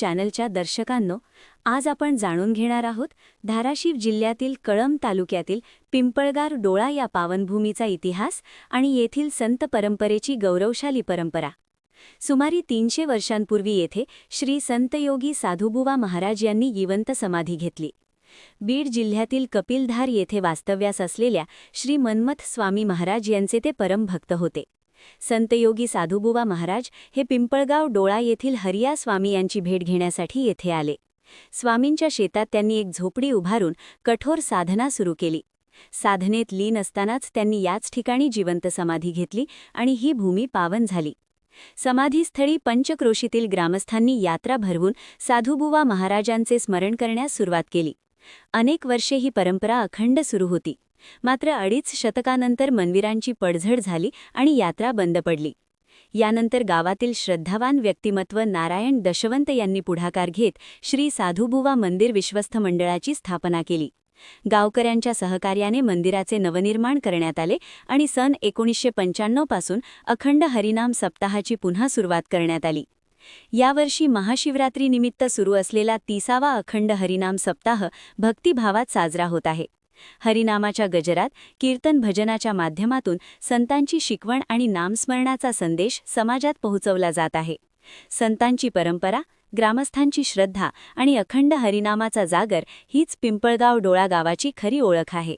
चॅनलच्या दर्शकांनो आज आपण जाणून घेणार आहोत धाराशिव जिल्ह्यातील कळंब तालुक्यातील पिंपळगार डोळा या पावनभूमीचा इतिहास आणि येथील संत परंपरेची गौरवशाली परंपरा. सुमारे तीनशे वर्षांपूर्वी येथे श्री संतयोगी साधुबुवा महाराज यांनी जिवंत समाधी घेतली. बीड जिल्ह्यातील कपिलधार येथे वास्तव्यास असलेल्या श्री मन्मथ स्वामी महाराज यांचे ते परमभक्त होते. संतयोगी साधुबुवा महाराज हे पिंपळगाव डोळा येथील हरिया स्वामी यांची भेट घेण्यासाठी येथे आले. स्वामींच्या शेतात त्यांनी एक झोपडी उभारून कठोर साधना सुरू केली. साधनेत लीन असतानाच त्यांनी याच ठिकाणी जिवंत समाधी घेतली आणि ही भूमी पावन झाली. समाधीस्थळी पंचक्रोशीतील ग्रामस्थांनी यात्रा भरवून साधुबुवा महाराजांचे स्मरण करण्यास सुरुवात केली. अनेक वर्षे ही परंपरा अखंड सुरू होती. मात्र अडीच शतकानंतर मनवीरांची पडझड झाली आणि यात्रा बंद पडली. यानंतर गावातील श्रद्धावान व्यक्तिमत्व नारायण दशवंत यांनी पुढाकार घेत श्री साधुबुवा मंदिर विश्वस्त मंडळाची स्थापना केली. गावकऱ्यांच्या सहकार्याने मंदिराचे नवनिर्माण करण्यात आले आणि सन एकोणीसशे पंच्याण्णवपासून अखंड हरिनाम सप्ताहाची पुन्हा सुरुवात करण्यात आली. यावर्षी महाशिवरात्रीनिमित्त सुरू असलेला तिसावा अखंड हरिनाम सप्ताह भक्तिभावात साजरा होत आहे. हरिनामाच्या गजरात कीर्तन भजनाच्या माध्यमातून संतांची शिकवण आणि नामस्मरणाचा संदेश समाजात पोहोचवला जात आहे. संतांची परंपरा ग्रामस्थांची श्रद्धा आणि अखंड हरिनामाचा जागर हीच पिंपळगाव डोळा गावाची खरी ओळख आहे.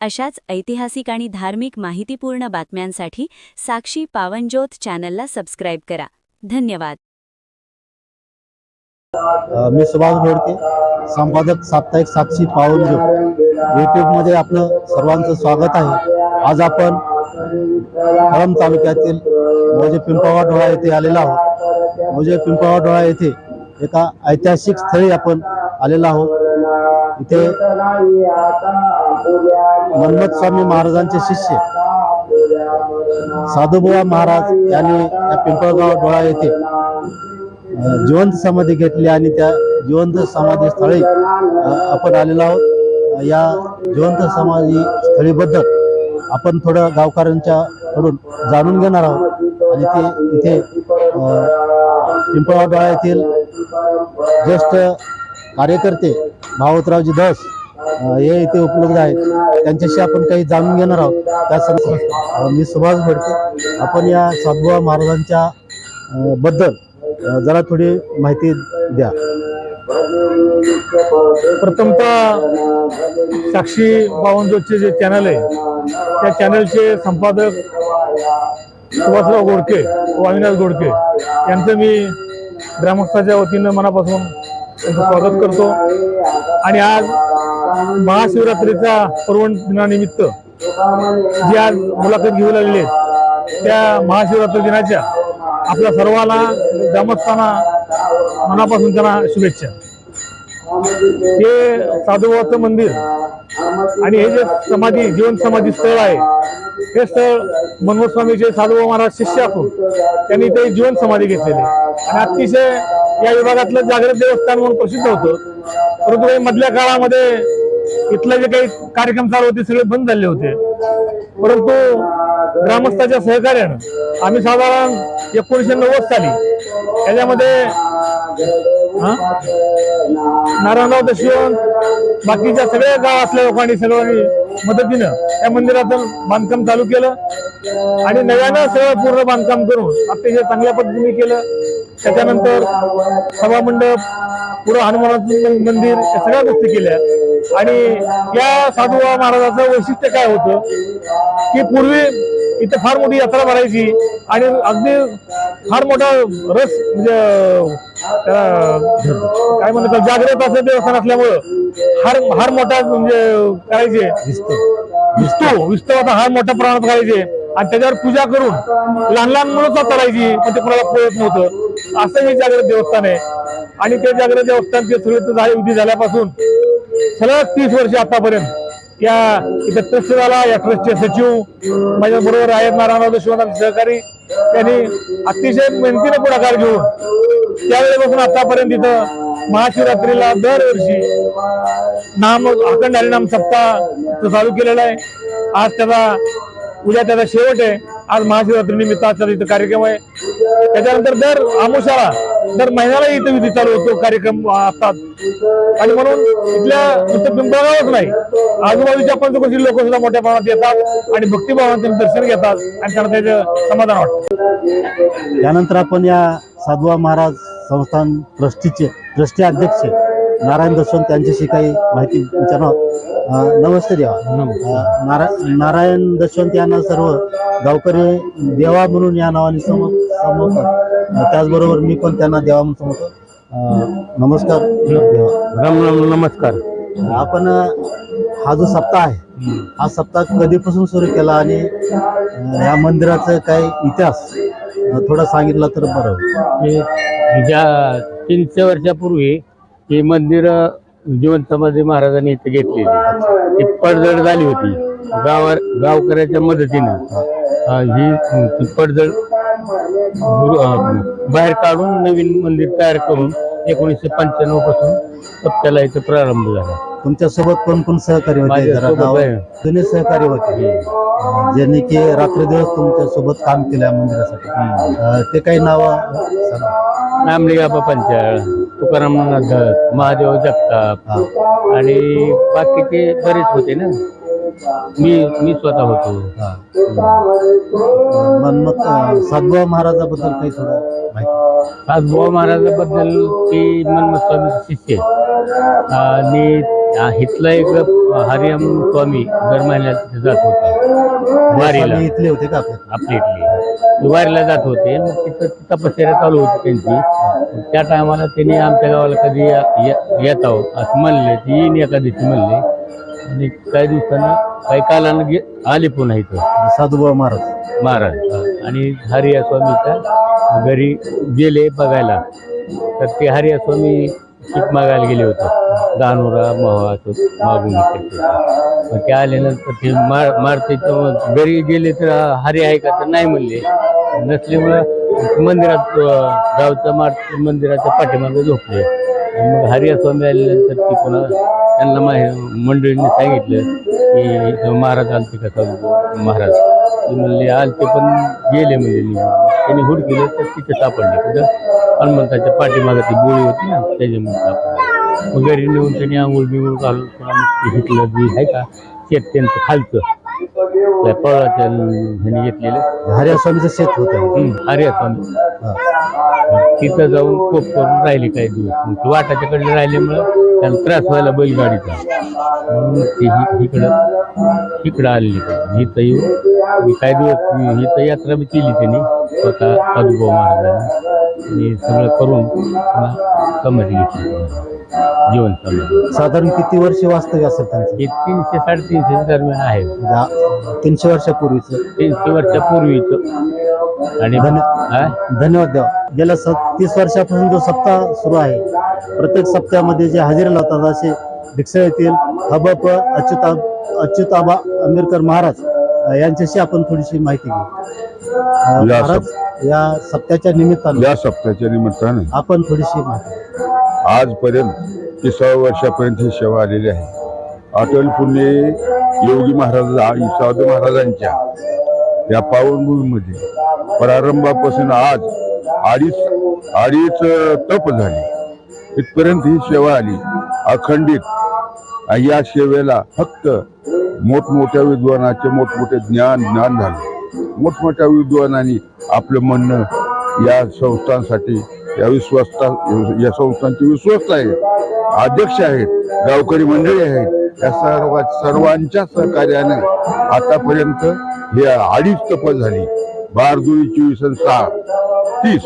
अशाच ऐतिहासिक आणि धार्मिक माहितीपूर्ण बातम्यांसाठी साक्षी पावनज्योत चॅनलला सबस्क्राईब करा. धन्यवाद. मी सुभाष घोडके संपादक साप्ताहिक साक्षी पावनज्योत. यूट्यूबमध्ये आपलं सर्वांचं स्वागत आहे. आज आपण कळम तालुक्यातील मोजे पिंपळगाव डोळा येथे आलेलो आहोत. मोजे पिंपळगाव डोळा येथे एका ऐतिहासिक स्थळी आपण आलेलो आहोत. इथे मन्मथ स्वामी महाराजांचे शिष्य साधुबुवा महाराज यांनी या पिंपळगाव डोळा येथे जिवंत समाधी घेतली आणि त्या जिवंत समाधी स्थळी आपण आलेलो आहोत. या जिवंत समाधी स्थळीबद्दल आपण थोडं गावकऱ्यांच्याकडून जाणून घेणार आहोत. आणि ते इथे पिंपळगाव डोळा येथील ज्येष्ठ कार्यकर्ते भावतरावजी धस हे इथे उपलब्ध आहेत. त्यांच्याशी आपण काही जाणून घेणार आहोत. त्या संदर्भात मी सुभाष भडके. आपण या साधुबा महाराजांच्या बद्दल जरा थोडी माहिती द्या. प्रथमतः साक्षी बावनजोतचे जे चॅनल आहे त्या चॅनलचे संपादक सुभाषराव गोडके व अविनाश गोडके यांचं मी ग्रामस्थाच्या वतीनं मनापासून त्यांचं स्वागत करतो. आणि आज महाशिवरात्रीचा पर्वण दिनानिमित्त जी आज मुलाखत घेऊ लागलेली त्या महाशिवरात्री दिनाच्या आपल्या सर्वांना ग्रामस्थांना मनापासून त्यांना शुभेच्छा. हे साधुबाचं मंदिर आणि हे जे समाधी जीवन समाधी स्थळ आहे हे स्थळ मनोज स्वामीचे साधुबा महाराज शिष्य असून त्यांनी ते जीवन समाधी घेतलेली आणि अतिशय या विभागातलं जागृत देवस्थान म्हणून प्रसिद्ध होतं. परंतु हे मधल्या काळामध्ये इथले जे काही कार्यक्रम चालू होते सगळे बंद झाले होते. परंतु ग्रामस्थाच्या सहकार्यानं आम्ही साधारण एकोणीसशे नव्वद साली याच्यामध्ये नारायणराव दशिवंत बाकीच्या सगळ्या गावातल्या लोकांनी सर्वांनी मदतीनं या मंदिराचं बांधकाम चालू केलं. आणि नव्यानं सगळं पूर्ण बांधकाम करून अतिशय चांगल्या पद्धतीने केलं. त्याच्यानंतर सभामंडप पुढं हनुमानाचं मंदिर या सगळ्या गोष्टी केल्या. आणि या साधुबा महाराजाचं वैशिष्ट्य काय होतं? की पूर्वी इथे फार मोठी यात्रा भरायची आणि अगदी फार मोठा रस म्हणजे काय म्हणतात जागृत असं देवस्थान असल्यामुळं हार हार मोठा म्हणजे करायचे. विस्तू विस्तवाचा हार मोठ्या प्रमाणात करायचे. आणि त्याच्यावर पूजा करून लहान लहान मुलं करायची पण ते कोणाला कळत नव्हतं. असं हे जागृत देवस्थान आहे. आणि ते जागृत देवस्थानचे सुरळीत झाले विधी झाल्यापासून सलग तीस वर्ष आतापर्यंत या इथे ट्रस्ट झाला या ट्रस्टचे सचिव माझ्या बरोबर आहेत नारायण शिवनाथ सहकारी त्यांनी अतिशय मेहनतीने पुढाकार घेऊन त्यावेळेपासून आतापर्यंत इथं महाशिवरात्रीला दरवर्षी नाम अखंड हरिनाम सप्ताह चालू केलेला आहे. आज त्याचा उद्या त्याचा शेवट आहे. आज महाशिवरात्री निमित्त आजचा इथं कार्यक्रम आहे. त्याच्यानंतर दर आमुषाला दर महिन्याला इथं विधी चालू होतो कार्यक्रम असतात. आणि म्हणून इथल्या नुसतं पिंपळगावच नाही आजूबाजूच्या पंचकोशी लोक सुद्धा मोठ्या प्रमाणात येतात आणि भक्तिभावाने दर्शन घेतात आणि त्यांना त्याचं समाधान वाटतं. यानंतर आपण या साधुवा महाराज संस्थान ट्रस्टीचे ट्रस्टी अध्यक्ष नारायण दर्शन त्यांच्याशी काही माहिती विचारणार नमस्ते देवा. नारा नारायण दशवंत यांना सर्व गावकरी देवा म्हणून या नावाने सम समवतात. अं, त्याचबरोबर मी पण त्यांना देवा म्हणून समजतो अं, नमस्कार देवा. राम राम नमस्कार. आपण अं, हा जो सप्ताह आहे हा सप्ताह कधीपासून सुरू केला आणि अं, या मंदिराचं काय इतिहास अं, थोडा सांगितला तर बरं होईल. हे ज्या तीनशे वर्षापूर्वी ही मंदिर जीवन समाधी महाराजांनी इथे घेतलेली. ती पडझड झाली होती. गावा गावकऱ्याच्या मदतीनं. ही पडझड बाहेर काढून नवीन मंदिर तयार करून एकोणीसशे पंच्याण्णवपासून सप्त्याला इथे प्रारंभ झाला. तुमच्यासोबत कोण कोण सहकारी होते? जरा गावात. जुने सहकारी होते. अं, ज्यांनी की रात्रदिवस तुमच्यासोबत काम केलं या मंदिरासाठी. अं, ते काही नाव नामलिंगा पंचाळ. तुकाराम नाथ महादेव जगताप. आणि बाकीचे बरेच होते ना? मी मी स्वतः होतो. मग अं, सातबावा महाराजाबद्दल काही थोडं माहिती? आज बुवा महाराजाबद्दल ते मनमत स्वामीचे शिष्य. आहेत. आणि इथला एक हरियम स्वामी दर महिन्यात जात होता. वारीला स्वामी इथले होते का आपल्या? आपल्या इथली. वारीला जात होते. मग तिथं तपश्चर्या चालू होती त्यांची. त्या टायमाला त्यांनी आमच्या गावाला कधी येत आहोत असं म्हणले. ते येईन एका दिवशी म्हणले. आणि काही दिवसानं काही कालानं गे आले पुन्हा इथं. साधुबाबा महाराज. महाराज. आणि हरिया स्वामीच्या घरी गेले बघायला. तर ते हरिया स्वामी मागायला गेले होते. दानोरा महा मागून मग ते आल्यानंतर ते मार मारते तर घरी गेले तर हरी आहे का तर नाही म्हणले. नसल्यामुळं मंदिरात गावचं गावच्या मार मंदिराच्या पाठीमागे झोपले. मग हरिया स्वामी आल्यानंतर ते पुन्हा त्यांना माहि मंडळींनी सांगितलं की महाराज आलते का चालू महाराज. ते म्हणले आलते पण गेले म्हणजे त्यांनी हुड केलं तर तिथे सापडले. कुठं हनुमंताच्या पाठीमागे ती बोळी होती ना त्याच्यामुळे सापडले. मग घरी नेऊन त्यांनी आंघोळ बिंघोळ घालून पुन्हा मग ते हिटलं जे आहे का? शेत त्यांचं खालचं. त्या पळाच्या ह्याने घेतलेलं. हरिया स्वामीचं शेत होतं. हम्म, आर्या स्वामी. तिथं जाऊन कोप करून राहिले काही दिवस. मग ते वाटाच्या कडे राहिल्यामुळं त्याला त्रास व्हायला बैलगाडीचा. म्हणून ते हि- इकडं इकडं आलेली पण इथं येऊन मी काही दिवस इथं यात्रा बी केली त्यांनी. स्वतः साधुभाऊ महाराजांनी. आणि सगळं करून पुन्हा घेतली. जीवन समाधी साधारण किती वर्ष वास्तव्य असेल त्यांचं? हे तीनशे साडेतीनशे दरम्यान आहे. म्हणजे तीनशे वर्षापूर्वीच? तीनशे वर्षापूर्वीच. आणि धन्य- हा? धन्यवाद देवा. गेल्या स तीस वर्षापासून जो सप्ताह सुरू आहे प्रत्येक सप्त्यामध्ये जे हजेरी लावतात असे भिक्षा येथील हबप अच्युता अच्युताबा आंबेडकर महाराज अ, यांच्याशी आपण थोडीशी माहिती घेऊ. अ, या महाराज या सप्त्याच्या निमित्तानं या सप्ताहाच्या निमित्ताने. आपण थोडीशी माहिती. आजपर्यंत तिसाव्या वर्षापर्यंत ही सेवा आलेली आहे. अटल पुणे योगी महाराज साधू महाराजांच्या या पावनभूमीमध्ये प्रारंभापासून आज अडीच अडीच तप झाले. इथपर्यंत ही सेवा आली. अखंडित. आणि या सेवेला फक्त मोठमोठ्या विद्वानाचे मोठमोठे ज्ञान ज्ञान झाले. मोठमोठ्या विद्वानांनी आपलं म्हणणं या संस्थांसाठी या विश्वस्ता या संस्थांचे विश्वस्त आहेत अध्यक्ष आहेत गावकरी मंडळी आहेत. या सर्व सर्वांच्या सहकार्याने आतापर्यंत हे अडीच तप झाली. बार दुई चोवीस आणि सहा तीस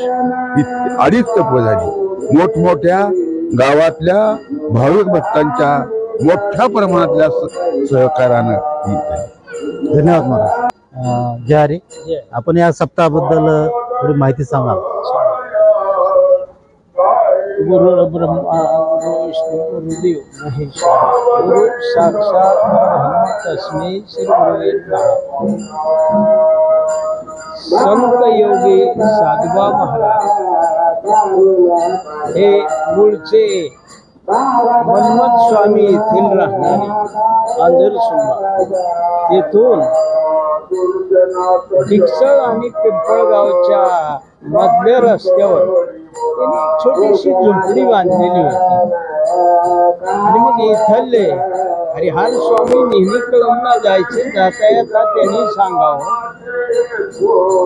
ही अडीच तप झाली. मोठमोठ्या गावातल्या भाविक भक्तांच्या मोठ्या प्रमाणातल्या स- सहकार्यानं झाली. धन्यवाद महाराज. जय हरी. आपण या सप्ताहाबद्दल थोडी माहिती सांगाल. गुरु ब्रह्मा गुरु विष्णू गुरुदेव महेश्वर गुरु साक्षात ब्रह्म तस्मै श्री गुरुवे संत योगी साधवा महाराज हे मूळचे मन्मथ स्वामी येथील राहणारे आंधर सुंबा तेथून डिकसळ आणि पिंपळगावच्या मधल्या रस्त्यावर त्यांनी एक छोटीशी झोपडी बांधलेली होती. आणि मग इथले हरिहर स्वामी नेहमी कळमला जायचे जाता येता त्यांनी सांगावं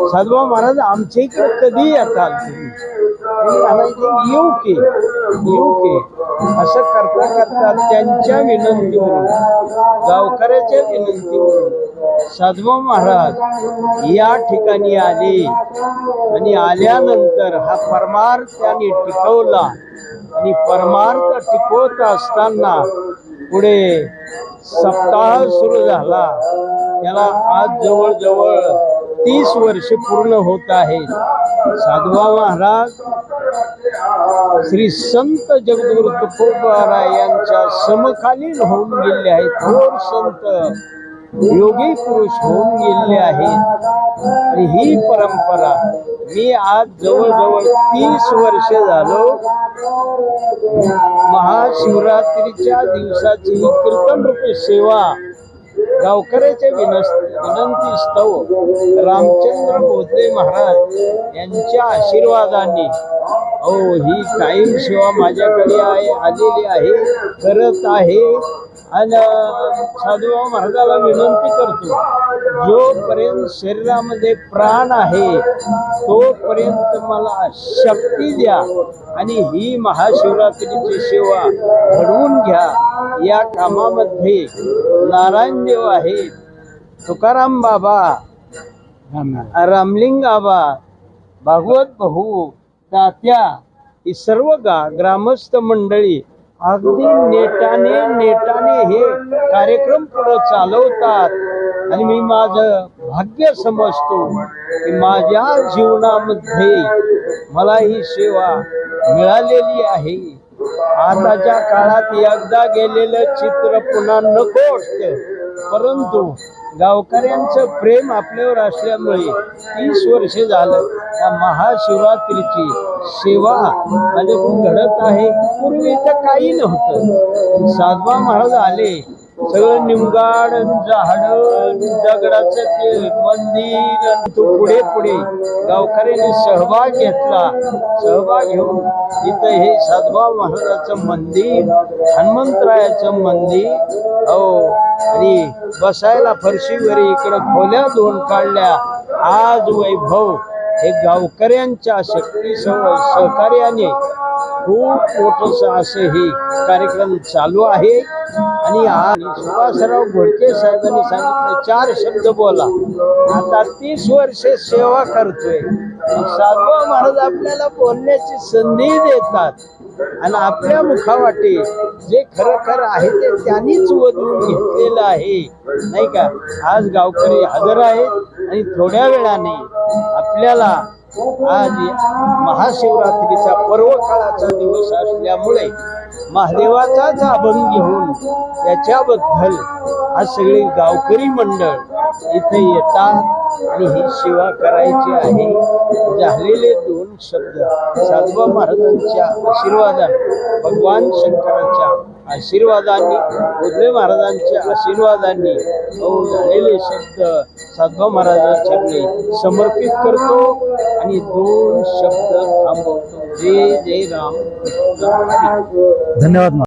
साधुबा महाराज आमच्या इकडे कधी येताल तुम्ही? म्हणायचे येऊ के येऊ के. असं करता करता त्यांच्या विनंतीवरून गावकऱ्याच्या विनंतीवरून साधवा महाराज या ठिकाणी आले आणि आल्यानंतर हा परमार्थ त्यांनी टिकवला. आणि परमार्थ टिकवत असताना पुढे सप्ताह सुरू झाला. त्याला आज जवळजवळ तीस वर्ष पूर्ण होत आहेत. साधुबा महाराज श्री संत जगद्गुरु तुकोबारा यांच्या समकालीन होऊन गेले आहेत. थोर संत योगी पुरुष होऊन गेले आहेत आणि ही परंपरा मी आज जवळजवळ तीस वर्ष झालो महाशिवरात्रीच्या दिवसाची ही कीर्तन रूपी सेवा गावकऱ्याच्या विनस विनंतीस्तव रामचंद्र भोसले महाराज यांच्या आशीर्वादाने हो ही कायम सेवा माझ्याकडे आहे आलेली आहे करत आहे. आणि साधुबा महाराजाला विनंती करतो जोपर्यंत शरीरामध्ये प्राण आहे तोपर्यंत मला शक्ती द्या आणि ही महाशिवरात्रीची सेवा घडवून घ्या. या कामामध्ये नारायण देव आहे. तुकाराम बाबा रामलिंग. आबा भागवत भाऊ तात्या ही सर्व गा ग्रामस्थ मंडळी अगदी नेटाने नेटाने हे कार्यक्रम पुढे चालवतात. आणि मी माझं भाग्य समजतो की माझ्या जीवनामध्ये मला ही सेवा मिळालेली आहे. आताच्या काळात एकदा गेलेलं चित्र पुन्हा नको असतं परंतु गावकऱ्यांचं प्रेम आपल्यावर असल्यामुळे तीस वर्षे झालं त्या महाशिवरात्रीची सेवा माझ्याकडून घडत आहे. पूर्वी इथं काही नव्हतं. साधवा महाराज आले. सगळं निमगाड झाड दगडाचं ते मंदिर तो पुढे पुढे गावकऱ्यांनी सहभाग घेतला. सहभाग घेऊन इथं हे साधबा महाराजाचं मंदिर हनुमंतरायाचं मंदिर हो आणि बसायला फरशीवर इकडं खोल्या दोन काढल्या. आज वैभव हे गावकऱ्यांच्या शक्ती सहकार्याने खूप मोठंसं असं हे कार्यक्रम चालू आहे. आणि आज सुभाषराव घोडके साहेबांनी सांगितलं चार शब्द बोला. आता तीस वर्षे सेवा करतोय. साधवा महाराज आपल्याला बोलण्याची संधी देतात. आणि आपल्या मुखावाटे जे खरं खरं आहे ते त्यांनीच वधून घेतलेलं आहे. नाही का? आज गावकरी हजर आहेत. आणि थोड्या वेळाने आपल्याला आज महाशिवरात्रीचा पर्व काळाचा दिवस असल्यामुळे महादेवाचाच अभंग घेऊन त्याच्याबद्दल आज सगळे गावकरी मंडळ इथे येतात आणि ही सेवा करायची आहे. झालेले दोन शब्द साधवा महाराजांच्या आशीर्वादाने भगवान शंकराच्या आशीर्वादांनी बोधले महाराजांच्या आशीर्वादांनी हो झालेले शब्द साधवा महाराजांच्या समर्पित करतो आणि दोन शब्द थांबवतो. जय जय राम. धन्यवाद